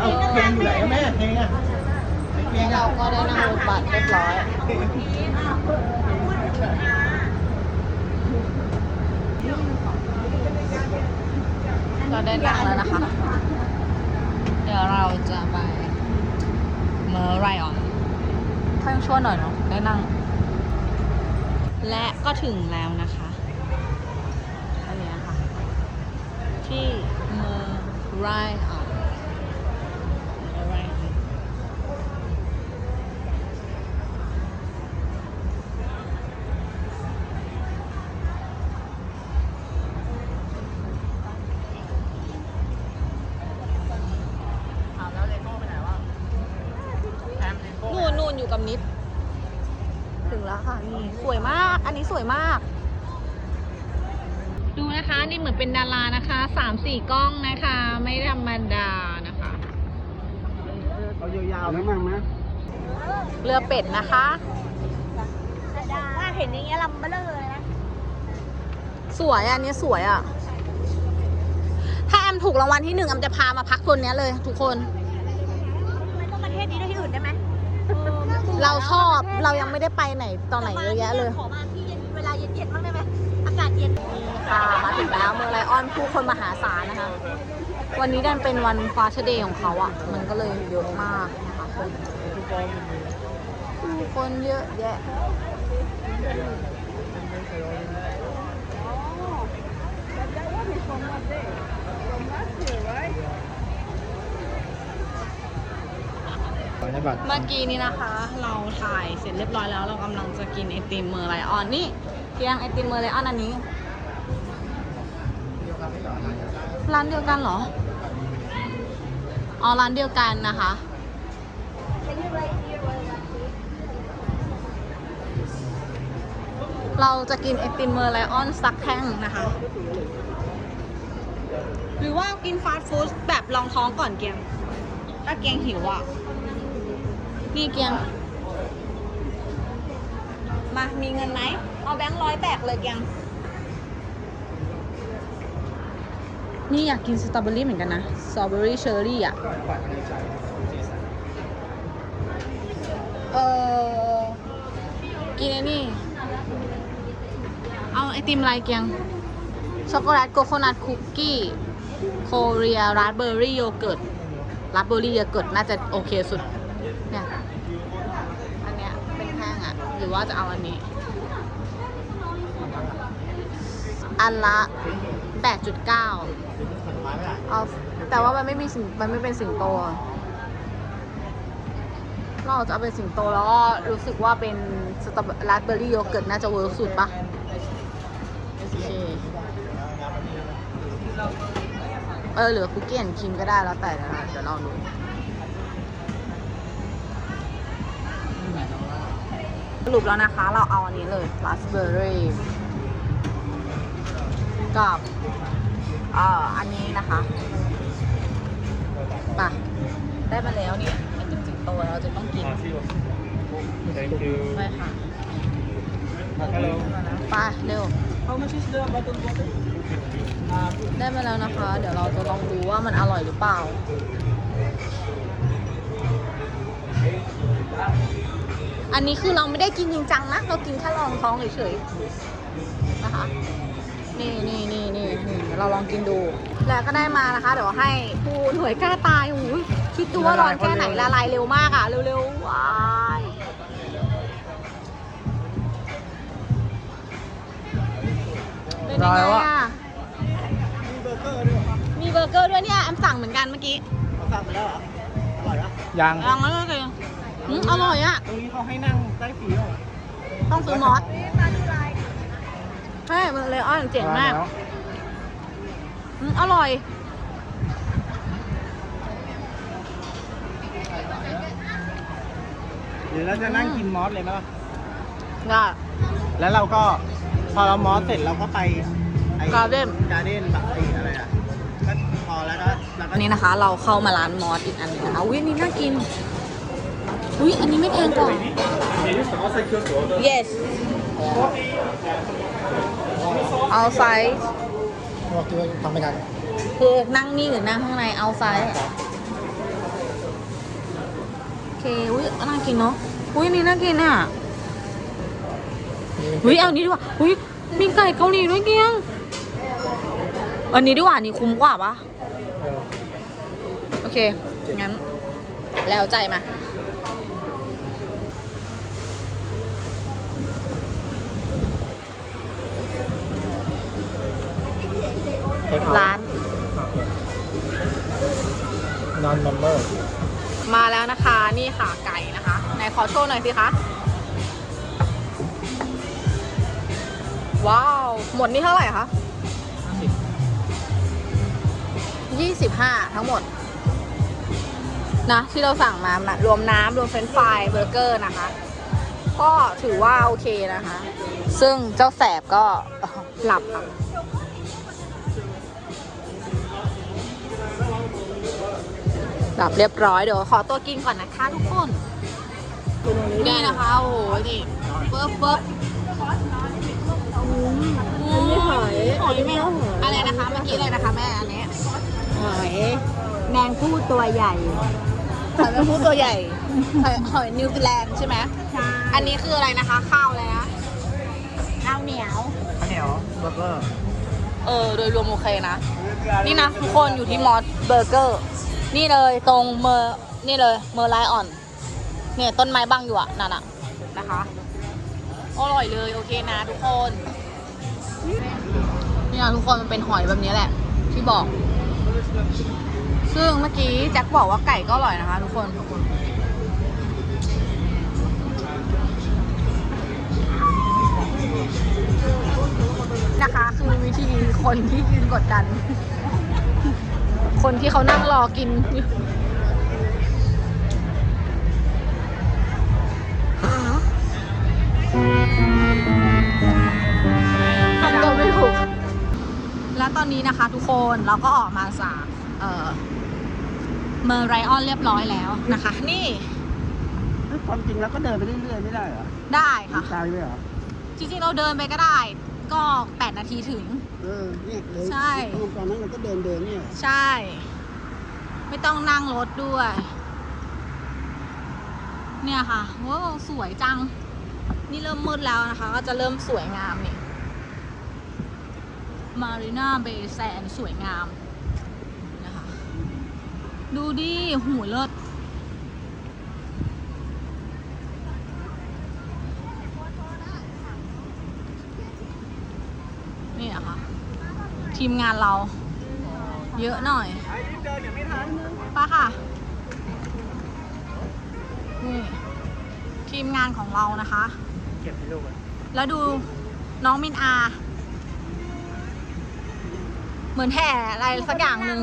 เอาเพลงอยู่ไหนอะแม่เพลงอะเพลงเราอะก็ได้นั่งรถบัสเรียบร้อย เราได้นั่งแล้วนะคะ เดี๋ยวเราจะไปเมอร์ไรออนถ้ายังชั่วหน่อยเนาะได้นั่ง และก็ถึงแล้วนะคะอันเนี้ยค่ะ ที่เมอร์ไรออน นี่สวยมาก อันนี้สวยมาก ดูนะคะ นี่เหมือนเป็นดารานะคะสามสี่กล้องนะคะ ไม่ธรรมดานะคะเอายาวๆนะมั่งนะเรือเป็ดนะคะถ้าเห็นอย่างเงี้ยลำเบลอเลยนะ สวยอะอันนี้สวยอะถ้าแอมถูกรางวัลที่หนึ่งแอมจะพามาพักตัวเนี้ยเลย ทุกคนไม่ต้องประเทศนี้ด้วยที่อื่นได้ไหม เราชอบเรายังไม่ได้ไปไหนตอนไหนเยอะแยะเลย ขอมาที่เย็นเวลาเย็นๆบ้างได้ไหมอากาศเย็นค่ะมาถึงแล้วเมืองไลออนผู้คนมหาศาลนะคะ วันนี้ดันเป็นวันฟาชเดย์ของเขาอะ่ะ มันก็เลยเยอะมากนะคะคนผู้คนเยอะแยะ ในบัตรเมื่อกี้นี้นะคะ เราถ่ายเสร็จเรียบร้อยแล้วเรากำลังจะกินไอติมเมอร์ไลออนนี่เพียงไอติมเมอร์ไลออนอันนี้ร้านเดียวกันเหรออ๋อร้านเดียวกันนะคะเราจะกินไอติมเมอร์ไลออนสักแท่งนะคะ หรือว่ากินฟาสต์ฟู้ดแบบลองท้องก่อนเกียง ถ้าเกียงหิวอะ นี่เกียง มามีเงินไหม เอาแบงค์ร้อยแตกเลยเกียง นี่อยากกินสตรอเบอรี่เหมือนกันนะ สตรอเบอรี่เชอร์รี่อะ เออกินไอ้นี่ เอาไอติมอะไรเกียง ช็อกโกแลตโคโคนัทคุกกี้ โคเรียราสเบอร์รี่โยเกิร์ตราสเบอร์รี่โยเกิร์ตน่าจะโอเคสุด เนี่ย อันเนี้ยเป็น แท่งอะหรือว่าจะเอาอันนี้ อันละ 8.9เอาแต่ว่ามันไม่มีสิงมันไม่เป็นสิงโตอะเราจะเอาเป็นสิงโตแล้วก็รู้สึกว่าเป็นสตรอร์ราสเบอร์รี่โยเกิร์ตน่าจะเวิร์กสุดปะโอเคเออเหลือคุกกี้แอนด์ครีมก็ได้แล้วแต่นะเดี๋ยวลองดู สรุปแล้วนะคะ เราเอาอันนี้เลยราสเบอร์รี่กับเอ่ออันนี้นะคะมาได้มาแล้วเนี่ยไอติมสิงโตเราจะต้องกิน thank you ไปค่ะ hello ไปเร็ว how much is the bottle water ได้มาแล้วนะคะ เดี๋ยวเราจะลองดูว่ามันอร่อยหรือเปล่า อันนี้คือเราไม่ได้กินจริงจังนะ เรากินแค่รองท้องเฉยๆนะคะ นี่นี่นี่นี่นี่เดี๋ยวเราลองกินดู แล้วก็ได้มานะคะ เดี๋ยวให้ผู้หน่วยกล้าตายโอ้ยคิดดูว่าร้อนแค่ไหนละลายเร็วมากอะ เร็วๆว้ายเป็นยังไงอะมีเบอร์เกอร์ด้วยเหรอมีเบอร์เกอร์ด้วยเนี่ยแอมสั่งเหมือนกันเมื่อกี้เขาสั่งไปแล้วเหรออร่อยปะยังลองแล้วก็คือ อืมอร่อยอะ ตรงนี้เขาให้นั่งใต้ฝีเหรอต้องซื้อมอสใช่เบอร์เลออนเจ๋งมากอืมอร่อย หรือเราจะนั่งกินมอสเลยไหมล่ะได้แล้วเราก็พอเรามอสเสร็จเราก็ไปไอ้ Garden การ์เด้นแบบไอ้อะไรอะก็พอแล้วก็แล้วก็อันนี้นะคะ เราเข้ามาร้านมอสอีกอันหนึงนะคะอุ้ยอันนี้น่ากิน อุ้ยอันนี้ไม่แพงกว่า yes เอาไซส์บอกคือทำไม่ทันคือนั่งนี่หรือนั่งข้างในเอาไซส์เค อุ้ยน่ากินเนาะ อุ้ยอันนี่น่ากินอะ อุ้ยเอาอันนี้ดีกว่า อุ้ยมีไก่เกาหลีด้วยเกียง อันนี้ดีกว่าอันนี้คุ้มกว่าปะเออโอเค งั้น แล้วใจมา ร้าน นอนนัมเบอร์มาแล้วนะคะนี่ค่ะไก่นะคะไหนขอโชว์หน่อยสิคะ ว้าว หมดนี่เท่าไหร่คะ25ทั้งหมด นะ ที่เราสั่งมารวมน้ำรวมเฟรนช์ฟรายเบอร์เกอร์นะคะ ก็ถือว่าโอเคนะคะ ซึ่งเจ้าแสบก็หลับค่ะ หลับเรียบร้อยเดี๋ยวขอตัวกินก่อนนะคะทุกคน นี่นะคะ โอ้โหนี่เปิ๊บเปิ๊บไม่หอยหอยแม่อะไรนะคะ เมื่อกี้อะไรนะคะแม่อันนี้หอยแมงผู้ตัวใหญ่หอยแมงภู่ตัวใหญ่หอยหอยนิวซีแลนด์ใช่ไหมใช่อันนี้คืออะไรนะคะ ข้าวอะไรนะข้าวเหนียวข้าวเหนียวเบอร์เกอร์เออโดยรวมโอเคนะ นี่นะทุกคนอยู่ที่มอสเบอร์เกอร์ นี่เลยตรงเมอร์นี่เลยเมอร์ไลออนเนี่ยต้นไม้บังอยู่อะนั่นอะนะคะอร่อยเลยโอเคนะทุกคนนี่นะทุกคนมันเป็นหอยแบบนี้แหละ ที่บอก ซึ่งเมื่อกี้แจ็คบอกว่าไก่ก็อร่อยนะคะ ทุกคนนะคะ คือวิธีคนที่ยืนกดดัน คนที่เขานั่งรอกินอยู่ทำตัวไม่ถูก แล้วตอนนี้นะคะทุกคนเราก็ออกมาจากเอ่อเมอร์ไรออนเรียบร้อยแล้วนะคะ นี่ความจริงแล้วก็เดินไปเรื่อยๆไม่ได้เหรอได้ค่ะ ตายไหมเหรอ จริงๆเราเดินไปก็ได้ ก็ 8 นาทีถึง เออเนี่ยเลยใช่ ตอนนั้นเราก็เดินเดินเนี่ยใช่ ไม่ต้องนั่งรถด้วย เนี่ยค่ะว้าวสวยจัง นี่เริ่มมืดแล้วนะคะ ก็จะเริ่มสวยงามนี่มารีนาเบย์แซนสวยงามนะคะ ดูดิหูเลิศ นี่นะคะ ทีมงานเรา เยอะหน่อยป้าค่ะ นี่ ทีมงานของเรานะคะ เก็บให้ลูกแล้วดูน้องมินอา เหมือนแห่อะไรสักอย่างหนึ่ง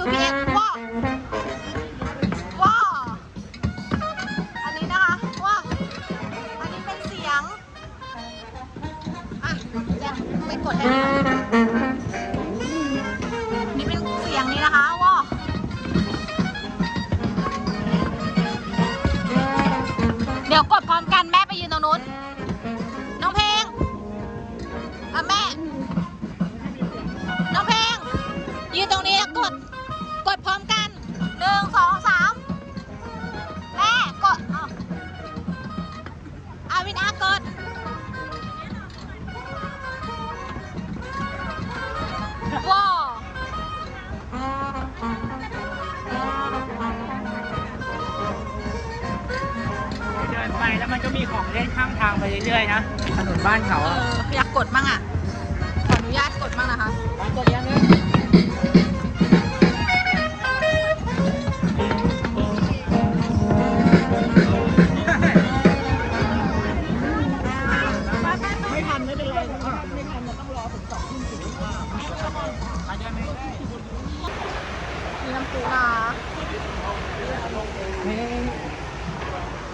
ดูพี่ว้าวว้าวอันนี้นะคะว้าวอันนี้เป็นเสียง อะจะไปกดให้ดูหน่อยนี่เป็นเสียงนี้นะคะว้าวเดี๋ยวกด ล่นข้างทางไปเรื่อยๆนะถนนบ้านเขาเออะออยากกดมั่งอะ ขออนุญาตกดมั่งนะคะไปกดยังเลยไม่ทันไม่เป็นไรไม่ทันเราต้องรอถึงสองทุ่มถึงไปได้ไหมมีน้ำปูนา ไม่